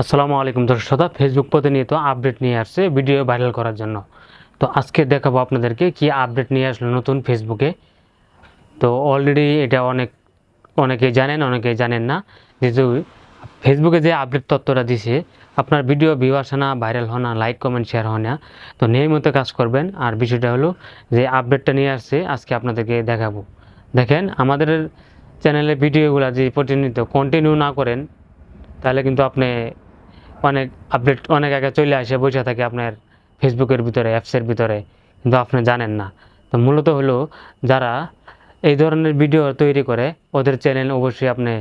আসসালামু আলাইকুম দর্শক শ্রোতা ফেসবুক প্রতিনিয়ত আপডেট নিয়ে আসছে ভিডিও ভাইরাল করার জন্য। তো আজকে দেখাবো আপনাদেরকে কি আপডেট নিয়ে আসলো নতুন ফেসবুকে তো অলরেডি এটা অনেক, অনেকেই জানেন অনেকেই জানেন না। যেহেতু ফেসবুকে যে আপডেট তথ্যটা দিছে, আপনার ভিডিও ভিউ আসে না ভাইরাল হয় না লাইক কমেন্ট শেয়ার হয় না। তো নিয়মিত কাজ করবেন। আর বিষয়টা হলো যে আপডেটটা নিয়ে আসছে, আজকে আপনাদেরকে দেখাবো। দেখেন, আমাদের চ্যানেলে ভিডিওগুলো যে প্রতিনিয়ত কন্টিনিউ না করেন, তাহলে কিন্তু আপনি অনেক আপডেট অনেক আগে চলে আসে, বসে থাকে আপনার ফেসবুকের ভিতরে অ্যাপসের ভিতরে, কিন্তু আপনি জানেন না। তো মূলত হলো যারা এই ধরনের ভিডিও তৈরি করে, ওদের চ্যানেল অবশ্যই আপনি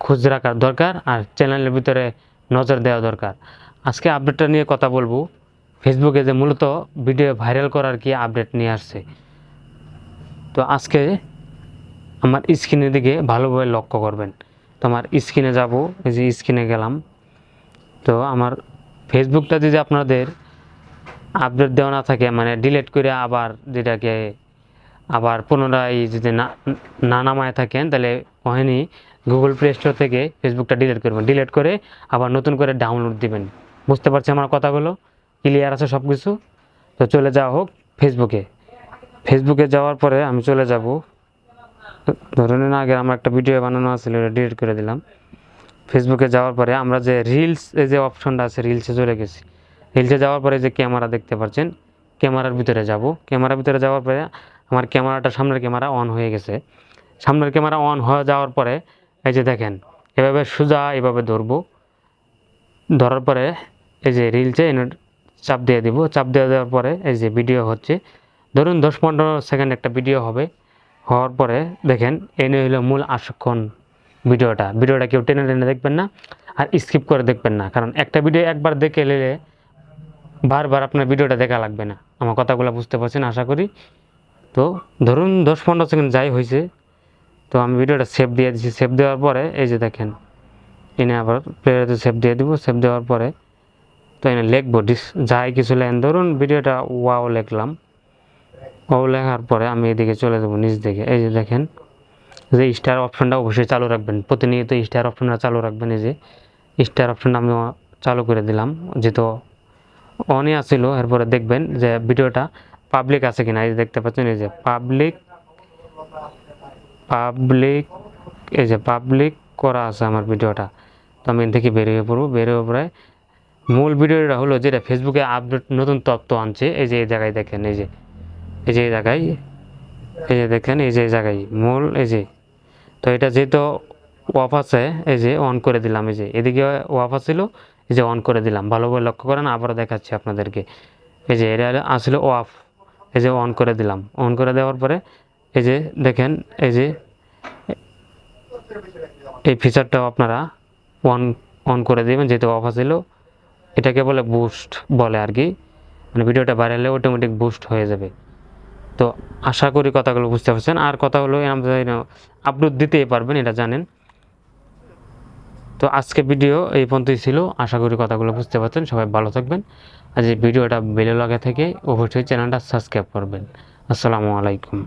খোঁজ রাখার দরকার আর চ্যানেলের ভিতরে নজর দেওয়া দরকার। আজকে আপডেটটা নিয়ে কথা বলব। ফেসবুকে যে মূলত ভিডিও ভাইরাল করার কি আপডেট নিয়ে আসছে। তো আজকে আমার স্ক্রিনের দিকে ভালোভাবে লক্ষ্য করবেন। তো আমার স্ক্রিনে যাব, এই যে স্ক্রিনে গেলাম। তো আমার ফেসবুকটা যদি আপনাদের আপডেট দেওয়া না থাকে মানে ডিলেট করে আবার যেটাকে আবার পুনরায় যদি না নামায় থাকেন, তাহলে ওখানে গুগল প্লে স্টোর থেকে ফেসবুকটা ডিলিট করবেন। ডিলিট করে আবার নতুন করে ডাউনলোড দিবেন। বুঝতে পারছি আমার কথাগুলো? ক্লিয়ার আছে সব কিছু তো চলে যাওয়া হোক ফেসবুকে ফেসবুকে যাওয়ার পরে আমি চলে যাব। ধরে নিন আগে আমার একটা ভিডিও বানানো ওটা ডিলিট করে দিলাম। ফেসবুকে যাওয়ার পরে আমরা যে রিলস এই যে অপশনটা আছে রিলসে চলে গেছি। রিলসে যাওয়ার পরে যে ক্যামেরা দেখতে পাচ্ছেন ক্যামেরার ভিতরে যাব। ক্যামেরার ভিতরে যাওয়ার পরে আমার ক্যামেরাটা সামনের ক্যামেরা অন হয়ে গেছে। সামনের ক্যামেরা অন হয়ে যাওয়ার পরে, এই যে দেখেন, এভাবে সোজা এভাবে ধরবো। ধরার পরে এই যে রিলসে চাপ দিয়ে দিব। চাপ দিয়ে দেওয়ার পরে এই যে ভিডিও হচ্ছে। ধরুন দশ পনেরো সেকেন্ড একটা ভিডিও হবে। হওয়ার পরে দেখেন, এনে হলো মূল আসক্ষণ ভিডিওটা ভিডিওটা কেউ টেনে টেনে দেখবেন না আর স্কিপ করে দেখবেন না। কারণ একটা ভিডিও একবার দেখে নিলে বারবার আপনার ভিডিওটা দেখা লাগবে না। আমার কথাগুলো বুঝতে পারছেন, আশা করি। তো ধরুন দশ পনেরো সেকেন্ড যাই হয়েছে, তো আমি ভিডিওটা সেভ দিয়ে দিচ্ছি সেভ দেওয়ার পরে এই যে দেখেন, এনে আবার প্লেয়ারে সেভ দিয়ে দিব। সেভ দেওয়ার পরে তো এনে লিখব। ডিস যাই কিছু লেন ধরুন ভিডিওটা ওয়াও লিখলাম। ওয়াও লেখার পরে আমি এদিকে চলে যাব, নিচ দিকে। এই যে দেখেন যে স্টার অপশনটা অবশ্যই চালু রাখবেন। প্রতিনিয়ত স্টার অপশনটা চালু রাখবেন এই যে। স্টার অপশনটা আমি চালু করে দিলাম। যেহেতু অনই আসছিল এরপরে দেখবেন যে ভিডিওটা পাবলিক আছে কিনা, এই দেখতে পাচ্ছেন, এই যে পাবলিক পাবলিক এই যে পাবলিক করা আছে আমার ভিডিওটা। তো আমি থেকে বেরিয়ে পড়ব। বেরিয়ে পড়ে মূল ভিডিওটা হলো যেটা ফেসবুকে আপডেট নতুন তথ্য আনছে। এই যে এই জায়গায় দেখেন, এই যে এই যে এই জায়গায়, এই যে দেখেন, এই যে এই জায়গায় মূল, এই যে তো এটা যেহেতু অফ আছে, এই যে অন করে দিলাম, এই যে এদিকে অফ আছিল, এই যে অন করে দিলাম। ভালোভাবে লক্ষ্য করেন, আবারও দেখাচ্ছি আপনাদেরকে। এই যে এটা আসলে অফ এই যে অন করে দিলাম। অন করে দেওয়ার পরে, এই যে দেখেন, এই যে এই ফিচারটাও আপনারা অন অন করে দেবেন, যেহেতু অফ আছিল। এটাকে বলে বুস্ট বলে আর কি। মানে ভিডিওটা ভাইরালে অটোমেটিক বুস্ট হয়ে যাবে। তো আশা করি কথাগুলো বুঝতে পারছেন। আর কথাগুলো আপলোড দিতেই পারবেন, এটা জানেন। তো আজকে ভিডিও এই পর্যন্তই ছিল। আশা করি কথাগুলো বুঝতে পারছেন। সবাই ভালো থাকবেন। আর যে ভিডিওটা বেলে লাগা থেকে অবশ্যই চ্যানেলটা সাবস্ক্রাইব করবেন। আসসালামু আলাইকুম।